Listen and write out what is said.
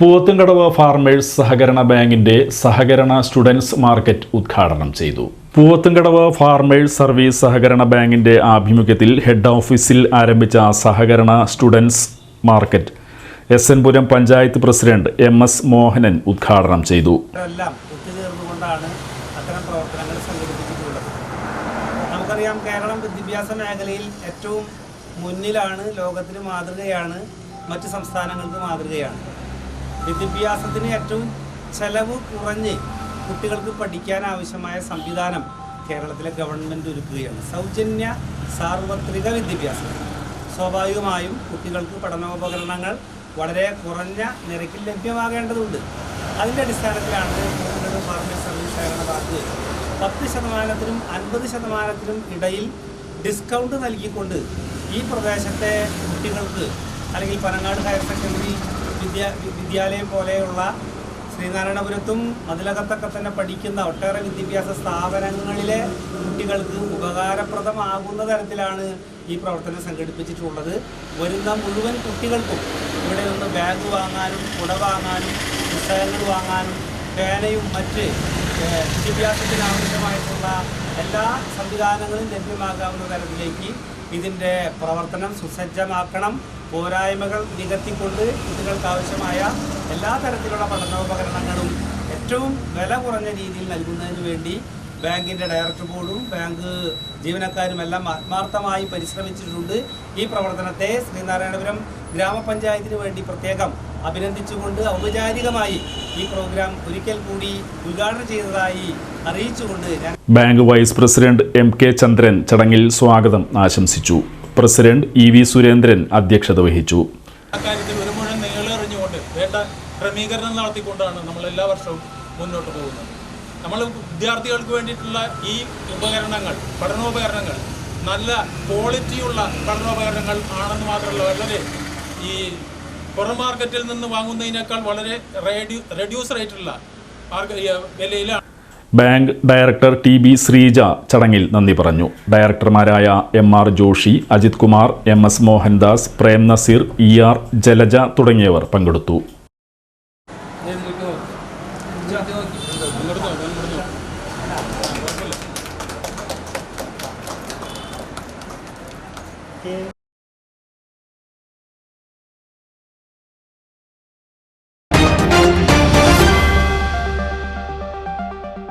Poovathumkadavu farmers സഹകരണ ബാങ്കിന്റെ സഹകരണ സ്റ്റുഡൻസ് മാർക്കറ്റ് ഉദ്ഘാടനം ചെയ്തു. പൂവത്തുംകടവ് ഫാർമേഴ്സ് സർവീസ് സഹകരണ ബാങ്കിന്റെ ആഭിമുഖ്യത്തിൽ ഹെഡ് ഓഫീസിൽ ആരംഭിച്ച സഹകരണ students market S N Puram panchayat president M S Mohanan ഉദ്ഘാടനം ചെയ്തു. നമുക്കറിയാം കേരളം വിദ്യാഭ്യാസ മേഖലയിൽ ഏറ്റവും മുന്നിലാണ് ലോകത്തിന് മാതൃകയാണ് മറ്റ് സംസ്ഥാനങ്ങൾക്ക് മാതൃകയാണ്. വിദ്യാഭ്യാസത്തിന് ഏറ്റവും ചെലവ് കുറഞ്ഞ് കുട്ടികൾക്ക് പഠിക്കാൻ ആവശ്യമായ സംവിധാനം കേരളത്തിലെ ഗവൺമെന്റ് ഒരുക്കുകയാണ്. സൗജന്യ സാർവത്രിക വിദ്യാഭ്യാസം. സ്വാഭാവികമായും കുട്ടികൾക്ക് പഠനോപകരണങ്ങൾ വളരെ കുറഞ്ഞ നിരക്കിൽ ലഭ്യമാകേണ്ടതുണ്ട്. അതിന്റെ അടിസ്ഥാനത്തിലാണ് ഫാർമസി സർവീസ് സേവന ബാങ്ക് പത്ത് ശതമാനത്തിനും അൻപത് ശതമാനത്തിനും ഇടയിൽ ഡിസ്കൗണ്ട് നൽകിക്കൊണ്ട് ഈ പ്രദേശത്തെ കുട്ടികൾക്ക് അല്ലെങ്കിൽ പനങ്ങാട് ഹയർ സെക്കൻഡറി വിദ്യാ വിദ്യാലയം പോലെയുള്ള ശ്രീനാരായണപുരത്തും മതിലകത്തൊക്കെ തന്നെ പഠിക്കുന്ന ഒട്ടേറെ വിദ്യാഭ്യാസ സ്ഥാപനങ്ങളിലെ കുട്ടികൾക്ക് ഉപകാരപ്രദമാകുന്ന തരത്തിലാണ് ഈ പ്രവർത്തനം സംഘടിപ്പിച്ചിട്ടുള്ളത്. വരുന്ന മുഴുവൻ കുട്ടികൾക്കും ഇവിടെ നിന്ന് ബാഗ് വാങ്ങാനും കുട വാങ്ങാനും പുസ്തകങ്ങൾ വാങ്ങാനും പേനയും മറ്റ് വിദ്യാഭ്യാസത്തിനാവശ്യമായിട്ടുള്ള എല്ലാ സംവിധാനങ്ങളും ലഭ്യമാകാവുന്ന തരത്തിലേക്ക് ഇതിന്റെ പ്രവർത്തനം സുസജ്ജമാക്കണം. പോരായ്മകൾ നികത്തിക്കൊണ്ട് കുട്ടികൾക്ക് എല്ലാ തരത്തിലുള്ള പഠനോപകരണങ്ങളും ഏറ്റവും വില കുറഞ്ഞ രീതിയിൽ നൽകുന്നതിന് വേണ്ടി ബാങ്കിന്റെ ഡയറക്ടർ ബോർഡും ബാങ്ക് ജീവനക്കാരും എല്ലാം ആത്മാർത്ഥമായി പരിശ്രമിച്ചിട്ടുണ്ട്. ഈ പ്രവർത്തനത്തെ ശ്രീനാരായണപുരം ഗ്രാമപഞ്ചായത്തിന് വേണ്ടി പ്രത്യേകം അഭിനന്ദിച്ചുകൊണ്ട് ഔപചാരികമായി ഈ പ്രോഗ്രാം ഒരിക്കൽ കൂടി ഉദ്ഘാടനം ചെയ്തതായി അറിയിച്ചുകൊണ്ട് ഞാൻ bank vice president M K Chandran ചടങ്ങിൽ സ്വാഗതം ആശംസിച്ചു. പ്രസിഡന്റ് ഇ വി സുരേന്ദ്രൻ അധ്യക്ഷത വഹിച്ചു. അക്കാര്യത്തിൽ ഒരു മുഴുവൻ നീളെറിഞ്ഞുകൊണ്ട് വേണ്ട ക്രമീകരണം നടത്തിക്കൊണ്ടാണ് നമ്മൾ എല്ലാ വർഷവും മുന്നോട്ട് പോകുന്നത്. നമ്മൾ വിദ്യാർത്ഥികൾക്ക് വേണ്ടിയിട്ടുള്ള ഈ ഉപകരണങ്ങൾ പഠനോപകരണങ്ങൾ നല്ല ക്വാളിറ്റിയുള്ള പഠനോപകരണങ്ങൾ ആണെന്ന് മാത്രമല്ല വളരെ ഈ പുറം മാർക്കറ്റിൽ നിന്ന് വാങ്ങുന്നതിനേക്കാൾ വളരെ റെഡ്യൂസ് മാർക്ക- വിലയിലാണ്. Bank director T B Sreeja ചടങ്ങിൽ നന്ദി പറഞ്ഞു. ഡയറക്ടർമാരായ M R Joshi Ajith Kumar M S Mohandas Prem Nazeer E R Jalaja തുടങ്ങിയവർ പങ്കെടുത്തു. ഇങ്ങോട്ട്